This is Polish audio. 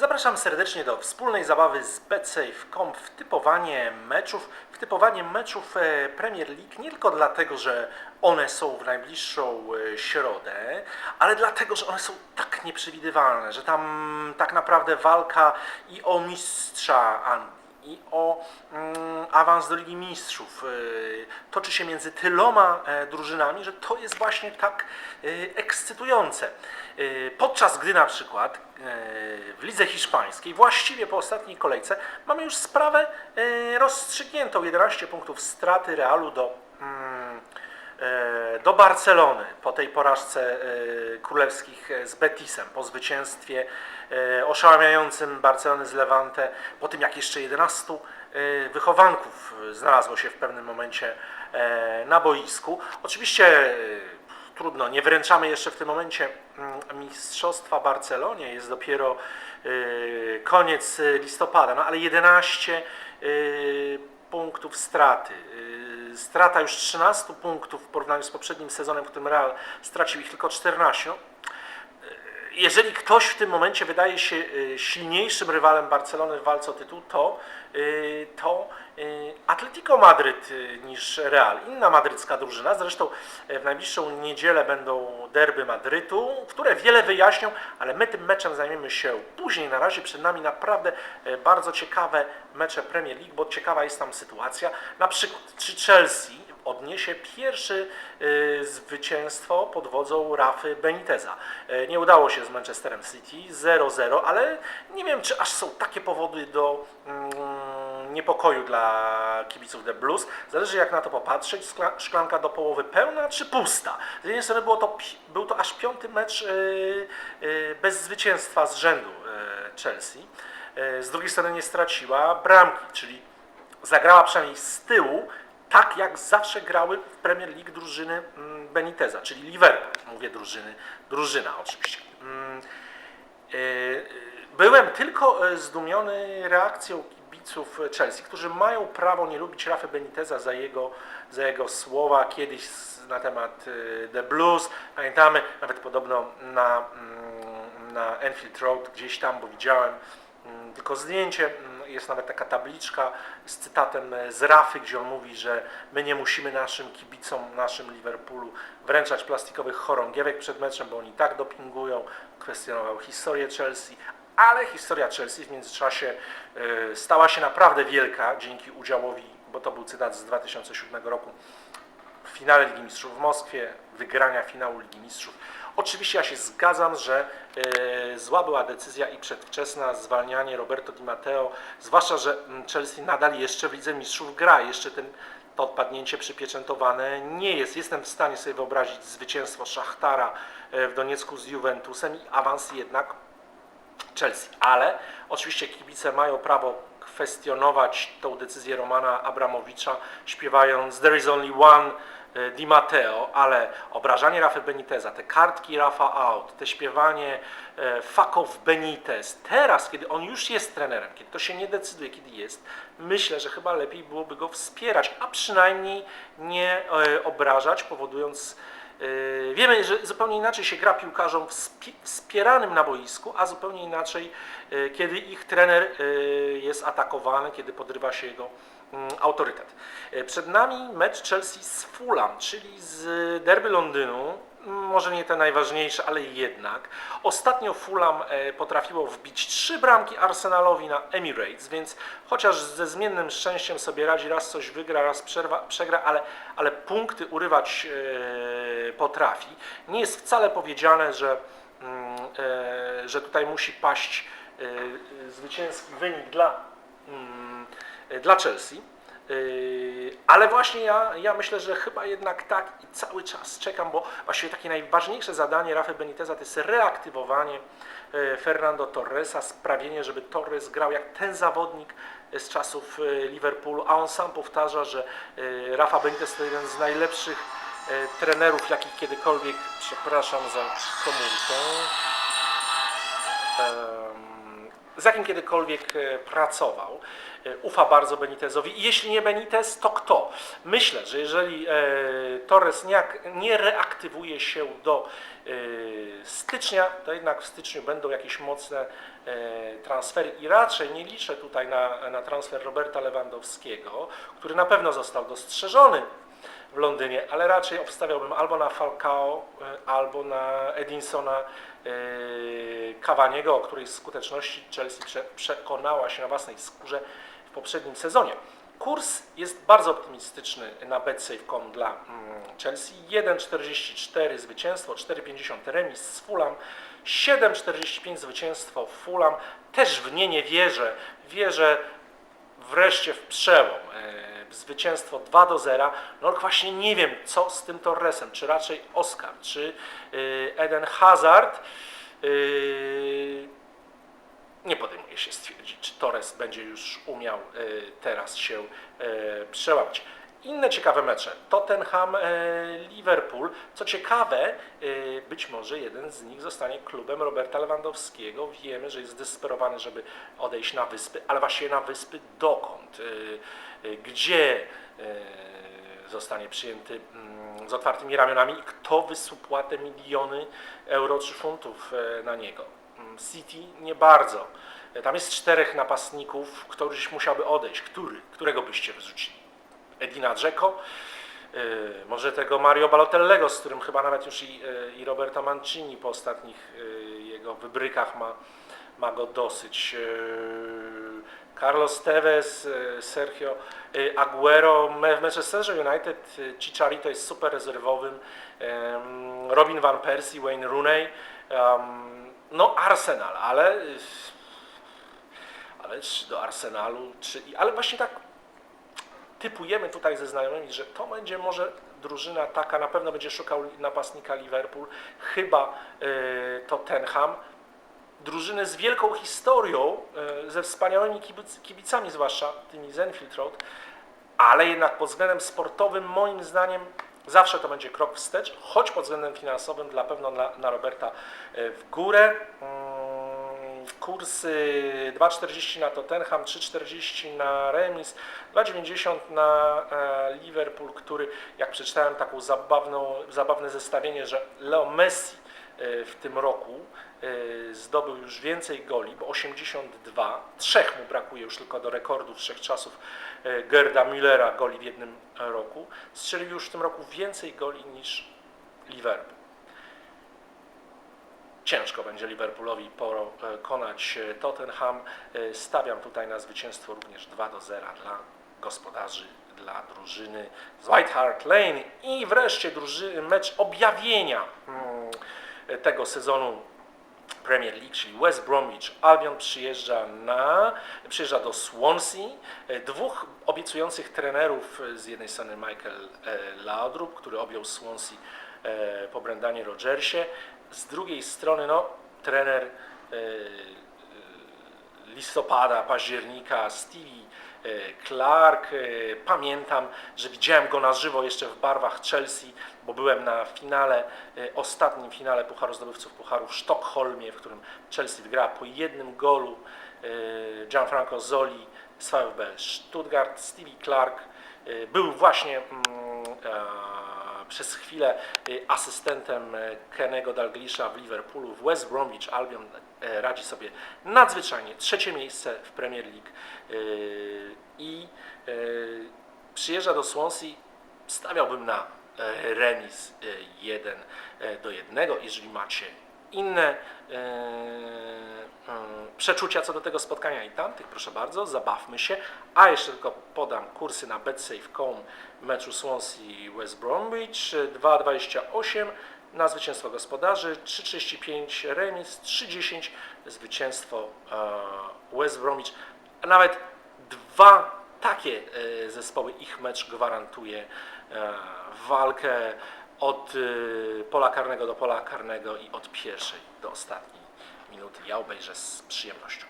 Zapraszam serdecznie do wspólnej zabawy z BetSafe.com w typowanie meczów, w typowanie meczów e, Premier League nie tylko dlatego, że one są w najbliższą e, środę, ale dlatego, że one są tak nieprzewidywalne, że tam tak naprawdę walka i o mistrza Anglii, i o mm, awans do Ligi Mistrzów y, toczy się między tyloma e, drużynami, że to jest właśnie tak y, ekscytujące. Y, podczas gdy na przykład y, w lidze hiszpańskiej, właściwie po ostatniej kolejce, mamy już sprawę y, rozstrzygniętą. 11 punktów straty Realu do e, do Barcelony po tej porażce e, królewskich e, z Betisem, po zwycięstwie e, oszałamiającym Barcelony z Levante, po tym jak jeszcze 11 e, wychowanków e, znalazło się w pewnym momencie e, na boisku. Oczywiście e, trudno, nie wręczamy jeszcze w tym momencie mm, mistrzostwa Barcelonie, jest dopiero e, koniec e, listopada, no ale 11 e, punktów straty. Strata już 13 punktów w porównaniu z poprzednim sezonem, w którym Real stracił ich tylko 14. Jeżeli ktoś w tym momencie wydaje się yy, silniejszym rywalem Barcelony w walce o tytuł, to, yy, to yy, Atletico Madryt niż Real. Inna madrycka drużyna. Zresztą w najbliższą niedzielę będą derby Madrytu, które wiele wyjaśnią, ale my tym meczem zajmiemy się później. Na razie przed nami naprawdę bardzo ciekawe mecze Premier League, bo ciekawa jest tam sytuacja. Na przykład, czy Chelsea odniesie pierwsze y, zwycięstwo pod wodzą Rafy Beniteza. Y, nie udało się z Manchesterem City 0-0, ale nie wiem, czy aż są takie powody do mm, niepokoju dla kibiców The Blues. Zależy jak na to popatrzeć. Szklanka do połowy pełna czy pusta. Z jednej strony było to, był to aż piąty mecz y, bez zwycięstwa z rzędu Chelsea. Z drugiej strony nie straciła bramki, czyli zagrała przynajmniej z tyłu, tak jak zawsze grały w Premier League drużyny mm, Beniteza, czyli Liverpool. Mówię drużyny, drużyna oczywiście. Mm, e, Byłem tylko e, zdumiony reakcją kibiców Chelsea, którzy mają prawo nie lubić Rafy Beniteza za jego, za jego słowa kiedyś na temat e, The Blues. Pamiętamy nawet podobno na, mm, na Enfield Road gdzieś tam, bo widziałem tylko zdjęcie, jest nawet taka tabliczka z cytatem e, z Rafy, gdzie on mówi, że my nie musimy naszym kibicom, naszym Liverpoolu wręczać plastikowych chorągiewek przed meczem, bo oni tak dopingują. Kwestionował historię Chelsea, ale historia Chelsea w międzyczasie e, stała się naprawdę wielka dzięki udziałowi, bo to był cytat z 2007 roku, w finale Ligi Mistrzów w Moskwie, wygrania finału Ligi Mistrzów. Oczywiście ja się zgadzam, że e, zła była decyzja i przedwczesna zwalnianie Roberto Di Matteo, zwłaszcza, że Chelsea nadal jeszcze w Lidze Mistrzów gra, jeszcze ten, to odpadnięcie przypieczętowane nie jest. Jestem w stanie sobie wyobrazić zwycięstwo Szachtara e, w Doniecku z Juventusem i awans jednak Chelsea. Ale oczywiście kibice mają prawo kwestionować tą decyzję Romana Abramowicza, śpiewając There is only one Di Matteo, ale obrażanie Rafy Beniteza, te kartki Rafa out, te śpiewanie e, fuck off Benitez, teraz, kiedy on już jest trenerem, kiedy to się nie decyduje, kiedy jest, myślę, że chyba lepiej byłoby go wspierać, a przynajmniej nie e, obrażać, powodując Wiemy, że zupełnie inaczej się gra piłkarzom wspi- wspieranym na boisku, a zupełnie inaczej, kiedy ich trener jest atakowany, kiedy podrywa się jego autorytet. Yy, Przed nami mecz Chelsea z Fulham, czyli z derby Londynu. Mm, Może nie te najważniejsze, ale jednak. Ostatnio Fulham e, potrafiło wbić trzy bramki Arsenalowi na Emirates, więc chociaż ze zmiennym szczęściem sobie radzi, raz coś wygra, raz przerwa, przegra, ale, ale punkty urywać e, potrafi. Nie jest wcale powiedziane, że, mm, e, że tutaj musi paść e, e, zwycięski wynik dla, mm, e, dla Chelsea. Yy, Ale właśnie ja, ja myślę, że chyba jednak tak i cały czas czekam, bo właściwie takie najważniejsze zadanie Rafy Beniteza to jest reaktywowanie e, Fernando Torresa, sprawienie, żeby Torres grał jak ten zawodnik z czasów e, Liverpoolu, a on sam powtarza, że e, Rafa Benitez to jeden z najlepszych e, trenerów, jakich kiedykolwiek, przepraszam za Em, z jakim kiedykolwiek e, pracował. E, Ufa bardzo Benitezowi. Jeśli nie Benitez, to kto? Myślę, że jeżeli e, Torres nie, ak- nie reaktywuje się do stycznia, to jednak w styczniu będą jakieś mocne transfery i raczej nie liczę tutaj na, na transfer Roberta Lewandowskiego, który na pewno został dostrzeżony w Londynie, ale raczej obstawiałbym albo na Falcao, e, albo na Edinsona e, Cavaniego, o której skuteczności Chelsea prze, przekonała się na własnej skórze w poprzednim sezonie. Kurs jest bardzo optymistyczny na betsafe.com dla mm, Chelsea. 1,44 zwycięstwo, 4,50 remis z Fulham, 7,45 zwycięstwo Fulham. Też w nie nie wierzę. Wierzę wreszcie w przełom. Zwycięstwo 2 do 0. No właśnie nie wiem, co z tym Torresem. Czy raczej Oscar, czy y, Eden Hazard. Y, Nie podejmuje się stwierdzić, czy Torres będzie już umiał y, teraz się przełamać. Inne ciekawe mecze. Tottenham, e, Liverpool. Co ciekawe, y, być może jeden z nich zostanie klubem Roberta Lewandowskiego. Wiemy, że jest zdesperowany, żeby odejść na wyspy, ale właściwie na wyspy dokąd? Y, Gdzie zostanie przyjęty mm, z otwartymi ramionami i kto wysupła te miliony euro czy funtów e, na niego? Mm, City nie bardzo. E, Tam jest czterech napastników, któryś musiałby odejść. Który? Którego byście wyrzucili? Edina Dzeko, y, może tego Mario Balotellego, z którym chyba nawet już i, y, i Roberto Mancini po ostatnich y, jego wybrykach ma, ma go dosyć. Carlos Tevez, Sergio Aguero, w Manchesterze United Chicharito jest super rezerwowym, Robin Van Persie, Wayne Rooney, no Arsenal, ale ale do Arsenalu, czy, ale właśnie tak typujemy tutaj ze znajomymi, że to będzie może drużyna taka, na pewno będzie szukał napastnika Liverpool, chyba y, Tottenham. Drużyny z wielką historią, y, ze wspaniałymi kibic, kibicami, zwłaszcza tymi z Enfield Road, ale jednak pod względem sportowym moim zdaniem zawsze to będzie krok wstecz, choć pod względem finansowym na pewno na, na Roberta y, w górę. Kursy 2,40 na Tottenham, 3,40 na remis, 2,90 na e, Liverpool, który jak przeczytałem taką zabawną, zabawne zestawienie, że Leo Messi e, w tym roku e, zdobył już więcej goli, bo 82, trzech mu brakuje już tylko do rekordu wszechczasów e, Gerda Müllera goli w jednym roku, strzelił już w tym roku więcej goli niż Liverpool. Ciężko będzie Liverpoolowi pokonać e, Tottenham. E, Stawiam tutaj na zwycięstwo również 2 do 0 dla gospodarzy, dla drużyny z White Hart Lane. I wreszcie druży, mecz objawienia mm, tego sezonu Premier League, czyli West Bromwich Albion przyjeżdża, na, przyjeżdża do Swansea. E, Dwóch obiecujących trenerów, e, z jednej strony Michael e, Laudrup, który objął Swansea e, po Brendanie Rodgersie, z drugiej strony no, trener e, e, listopada, października Stevie e, Clark. Pamiętam, że widziałem go na żywo jeszcze w barwach Chelsea, bo byłem na finale, ostatnim finale Pucharu Zdobywców Pucharu w Sztokholmie, w którym Chelsea wygrała po jednym golu Gianfranco Zoli z VfB Stuttgart. Stevie Clark był właśnie mm, przez chwilę y, asystentem e, Kennego Dalglisha w Liverpoolu, w West Bromwich Albion e, radzi sobie nadzwyczajnie trzecie miejsce w Premier League. Y, i e, przyjeżdża do Swansea, stawiałbym na e, remis 1 do 1, jeżeli macie inne e, e, przeczucia co do tego spotkania i tamtych, proszę bardzo, zabawmy się. A jeszcze tylko podam kursy na betsafe.com meczu Swansea West Bromwich 2,28 na zwycięstwo gospodarzy, 3,35 remis, 3,10 zwycięstwo e, West Bromwich. Nawet dwa takie e, zespoły, ich mecz gwarantuje walkę od e, pola karnego do pola karnego i od pierwszej do ostatniej minuty. Ja obejrzę z przyjemnością.